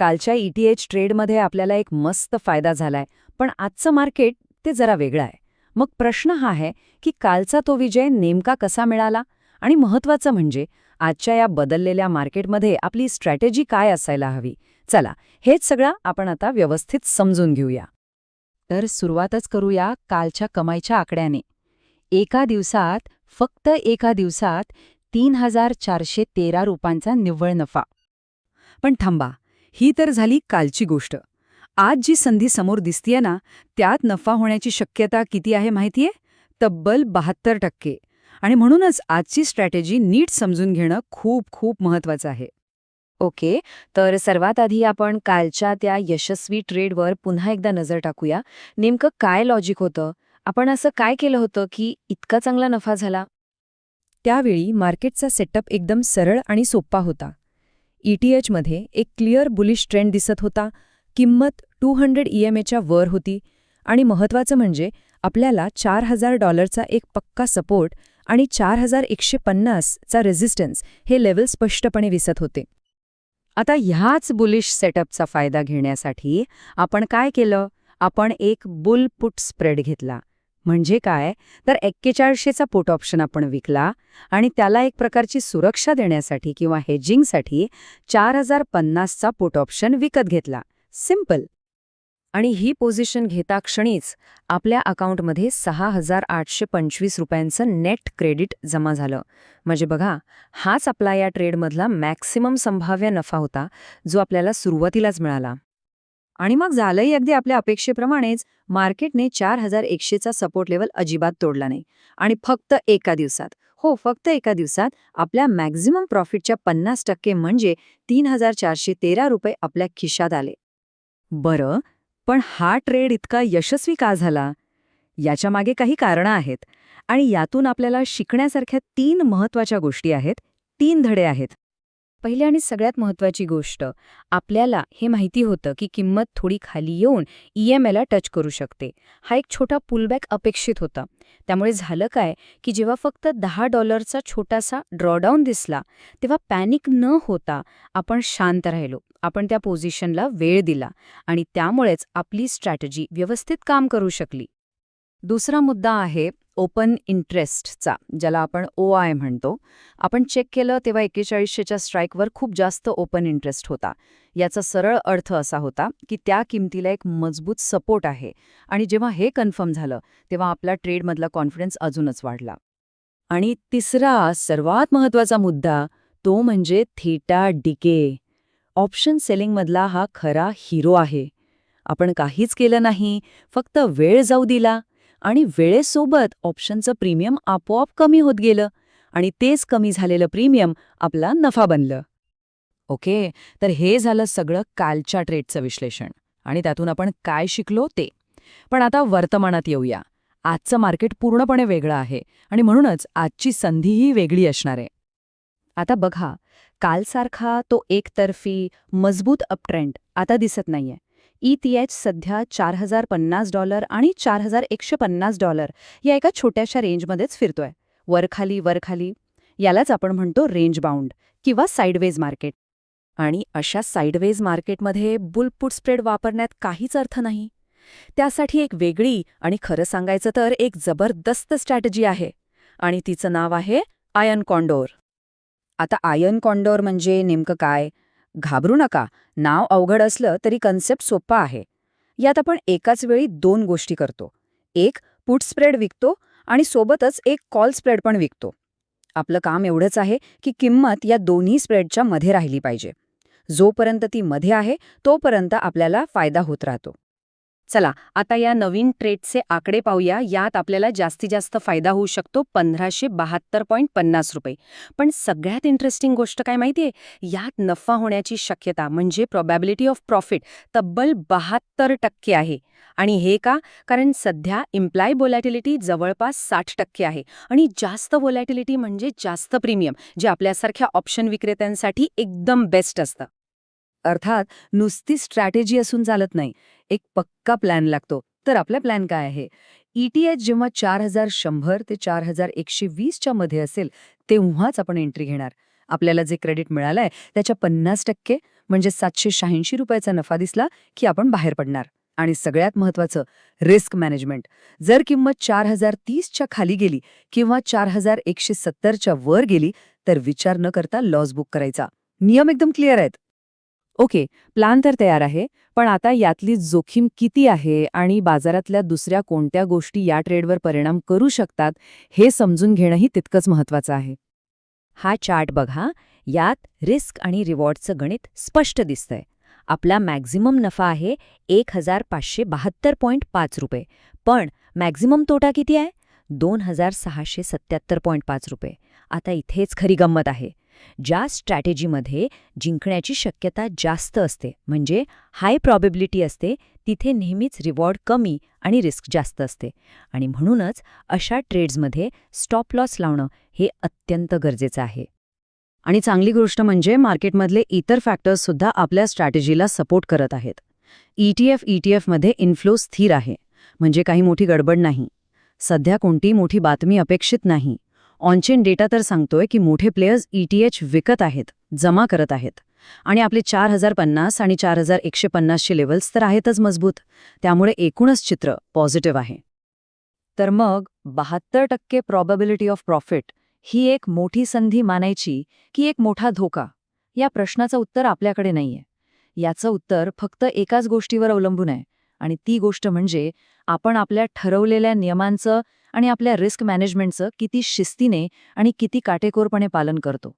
कालच्या ईटीएच ट्रेडमध्ये आपल्याला एक मस्त फायदा झालाय. पण आजचं मार्केट ते जरा वेगळं आहे. मग प्रश्न हा आहे की कालचा तो विजय नेमका कसा मिळाला? आणि महत्वाचं म्हणजे आजच्या या बदललेल्या मार्केटमध्ये आपली स्ट्रॅटेजी काय असायला हवी? चला हेच सगळं आपण आता व्यवस्थित समजून घेऊया. तर सुरुवातच करूया कालच्या कमाईच्या आकड्याने. एका दिवसात फक्त एका दिवसात तीन हजार चारशे तेरा रुपयांचा निव्वळ नफा. पण थांबा ही तर झाली कालची गोष्ट. आज जी संधी समोर दिसतीये ना त्यात नफा होण्याची शक्यता किती आहे माहितीये? तब्बल बहात्तर टक्के. आणि म्हणूनच आजची स्ट्रॅटेजी नीट समजून घेणं खूप खूप महत्वाचं आहे. ओके तर सर्वात आधी आपण कालच्या त्या यशस्वी ट्रेडवर पुन्हा एकदा नजर टाकूया. नेमकं काय लॉजिक होतं? आपण असं काय केलं होतं की इतका चांगला नफा झाला? त्यावेळी मार्केटचा सेटअप एकदम सरळ आणि सोप्पा होता. ईटीएचमध्ये एक क्लिअर बुलिश ट्रेंड दिसत होता. किंमत टू हंड्रेड ईएमएच्या वर होती. आणि महत्वाचं म्हणजे आपल्याला चार हजार डॉलरचा एक पक्का सपोर्ट आणि चार हजार एकशे पन्नासचा रेझिस्टन्स हे लेवल स्पष्टपणे दिसत होते. आता ह्याच बुलिश सेटअपचा फायदा घेण्यासाठी आपण काय केलं? आपण एक बुल पुट स्प्रेड घेतला. म्हणजे काय? तर एक्केचाळीसशेचा पुट ऑप्शन आपण विकला आणि त्याला एक प्रकारची सुरक्षा देण्यासाठी किंवा हेजिंगसाठी चार हजार पन्नासचा पुट ऑप्शन विकत घेतला. सिंपल आणि ही पोझिशन घेता क्षणीच आपल्या अकाउंटमध्ये सहा हजार आठशे पंचवीस रुपयांचं नेट क्रेडिट जमा झालं. म्हणजे बघा हाच आपला या ट्रेडमधला मॅक्सिमम संभाव्य नफा होता जो आपल्याला सुरुवातीलाच मिळाला. आणि मग झालंही अगदी आपल्या अपेक्षेप्रमाणेच मार्केटने चार हजार एकशेचा सपोर्ट लेवल अजिबात तोडला नाही. आणि फक्त एका दिवसात. हो फक्त एका दिवसात आपल्या मॅक्झिमम प्रॉफिटच्या पन्नास टक्के म्हणजे तीन हजार चारशे तेरा रुपये आपल्या खिशात आले. बरं पण हा ट्रेड इतका यशस्वी का झाला? याच्या मागे काही कारणं आहेत. आणि यातून आपल्याला शिकण्यासारख्या तीन महत्त्वाच्या गोष्टी आहेत तीन धडे आहेत. पहिली आणि सगळ्यात महत्वाची गोष्ट आपल्याला हे माहिती होतं की किंमत थोडी खाली येऊन ईएमएला टच करू शकते. हा एक छोटा पुलबॅक अपेक्षित होता. त्यामुळे झालं काय की जेव्हा फक्त दहा डॉलरचा छोटासा ड्रॉडाऊन दिसला तेव्हा पॅनिक न होता आपण शांत राहिलो. आपण त्या पोझिशनला वेळ दिला आणि त्यामुळेच आपली स्ट्रॅटेजी व्यवस्थित काम करू शकली. दुसरा मुद्दा आहे ओपन इंटरेस्टचा ज्याला आपण ओ आय म्हणतो. आपण चेक केलं तेव्हा एक्केचाळीसशेच्या स्ट्राईकवर खूप जास्त ओपन इंटरेस्ट होता. याचा सरळ अर्थ असा होता की त्या किमतीला एक मजबूत सपोर्ट आहे. आणि जेव्हा हे कन्फर्म झालं तेव्हा आपला ट्रेडमधला कॉन्फिडन्स अजूनच वाढला. आणि तिसरा सर्वात महत्त्वाचा मुद्दा तो म्हणजे थेटा डिके ऑप्शन सेलिंगमधला हा खरा हिरो आहे. आपण काहीच केलं नाही फक्त वेळ जाऊ दिला आणि वेळेसोबत ऑप्शनचं प्रीमियम आपोआप कमी होत गेलं आणि तेच कमी झालेलं प्रीमियम आपला नफा बनलं. ओके तर हे झालं सगळं कालच्या ट्रेडचं विश्लेषण. आणि त्यातून आपण काय शिकलो ते. पण आता वर्तमानात येऊया. आजचं मार्केट पूर्णपणे वेगळं आहे आणि म्हणूनच आजची संधीही वेगळी असणार. आहे आता बघा कालसारखा तो एकतर्फी मजबूत अपट्रेंड आता दिसत नाहीये. ईटीएच सध्या चार हजार पन्नास डॉलर आणि चार हजार एकशे पन्नास डॉलर या एका छोट्याशा रेंजमध्येच फिरतोय. वरखाली वरखाली यालाच आपण म्हणतो रेंज बाउंड किंवा साईडवेज मार्केट. आणि अशा साईडवेज मार्केटमध्ये बुलपुट स्प्रेड वापरण्यात काहीच अर्थ नाही. त्यासाठी एक वेगळी आणि खरं सांगायचं तर एक जबरदस्त स्ट्रॅटजी आहे आणि तिचं नाव आहे आयन कॉन्डोर. आता आयन कॉन्डोर म्हणजे नेमकं काय? घाबरू नका. नाव अवघड असलं तरी कन्सेप्ट सोपा आहे. यात आपण एकाच वेळी दोन गोष्टी करतो. एक पुट स्प्रेड विकतो आणि सोबतच एक कॉल स्प्रेड पण विकतो. आपलं काम एवढंच आहे की किंमत या दोन्ही स्प्रेडच्या मध्ये राहिली पाहिजे. जोपर्यंत ती मध्ये आहे तोपर्यंत आपल्याला फायदा होत राहतो. चला आता या नवीन ट्रेडचे आकडे पाहूया. यात आपल्याला जास्तीत जास्त फायदा होऊ शकतो पंधराशे बहात्तर पॉईंट पन्नास रुपये. पण सगळ्यात इंटरेस्टिंग गोष्ट काय माहितीये? यात नफा होण्याची शक्यता म्हणजे प्रॉबॅबिलिटी ऑफ प्रॉफिट तब्बल बहात्तर टक्के आहे. आणि हे का? कारण सध्या इम्प्लाय बोलॅटिलिटी जवळपास साठ टक्के आहे. आणि जास्त बोलॅटिलिटी म्हणजे जास्त प्रीमियम जे आपल्यासारख्या ऑप्शन विक्रेत्यांसाठी एकदम बेस्ट असतं. अर्थात नुसती स्ट्रॅटेजी असून चालत नाही. एक पक्का प्लॅन लागतो. तर आपला प्लॅन काय आहे? ईटीएच जेव्हा चार हजार शंभर ते चार हजार एकशे वीसच्या मध्ये असेल तेव्हाच आपण एंट्री घेणार. आपल्याला जे क्रेडिट मिळालंय त्याच्या पन्नास टक्के म्हणजे सातशे शहाऐंशी रुपयाचा नफा दिसला की आपण बाहेर पडणार. आणि सगळ्यात महत्वाचं रिस्क मॅनेजमेंट जर किंमत चार हजार तीसच्या खाली गेली किंवा चार हजार एकशे सत्तरच्या वर गेली तर विचार न करता लॉस बुक करायचा. नियम एकदम क्लिअर आहेत. ओके प्लान तर तयार आहे पण आता यातली जोखीम किती आहे आणि बाजारातल्या दुसऱ्या कोणत्या गोष्टी या ट्रेडवर परिणाम करू शकतात हे समजून घेणंही तितकंच महत्वाचं आहे. हा चार्ट बघा यात रिस्क आणि रिवॉर्डचं गणित स्पष्ट दिसतंय. आपला मॅक्झिमम नफा आहे एक हजार पाचशे बहात्तर पॉईंट पाच रुपये पण मॅक्झिमम तोटा किती आहे? दोन हजार सहाशे सत्याहत्तर पॉईंट पाच रुपये. आता इथेच खरी गंमत आहे. ज्या स्ट्रॅटेजीमध्ये जिंकण्याची शक्यता जास्त असते म्हणजे हाय प्रॉबेबिलिटी असते तिथे नेहमीच रिवॉर्ड कमी आणि रिस्क जास्त असते. आणि म्हणूनच अशा ट्रेड्समध्ये स्टॉप लॉस लावणं हे अत्यंत गरजेचं आहे. आणि चांगली गोष्ट म्हणजे मार्केटमधले इतर फॅक्टर्ससुद्धा आपल्या स्ट्रॅटेजीला सपोर्ट करत आहेत. ईटीएफ ईटीएफमध्ये इन्फ्लो स्थिर आहे म्हणजे काही मोठी गडबड नाही. सध्या कोणतीही मोठी बातमी अपेक्षित नाही. ऑनचेन डेटा तर सांगतोय की मोठे प्लेयर्स ईटीएच विकत आहेत जमा करत आहेत. आणि आपले चार हजार पन्नास आणि चार हजार एकशे पन्नासचे लेवल्स तर आहेतच मजबूत. त्यामुळे एकूणच चित्र पॉझिटिव्ह आहे. तर मग बहात्तर टक्के प्रॉबॅबिलिटी ऑफ प्रॉफिट ही एक मोठी संधी मानायची की एक मोठा धोका? या प्रश्नाचं उत्तर आपल्याकडे नाहीये. याचं उत्तर फक्त एकाच गोष्टीवर अवलंबून आहे. आणि ती गोष्ट म्हणजे आपण आपल्या ठरवलेल्या नियमांचं आणि आपल्या रिस्क मॅनेजमेंटचं किती शिस्तीने आणि किती काटेकोरपणे पालन करतो.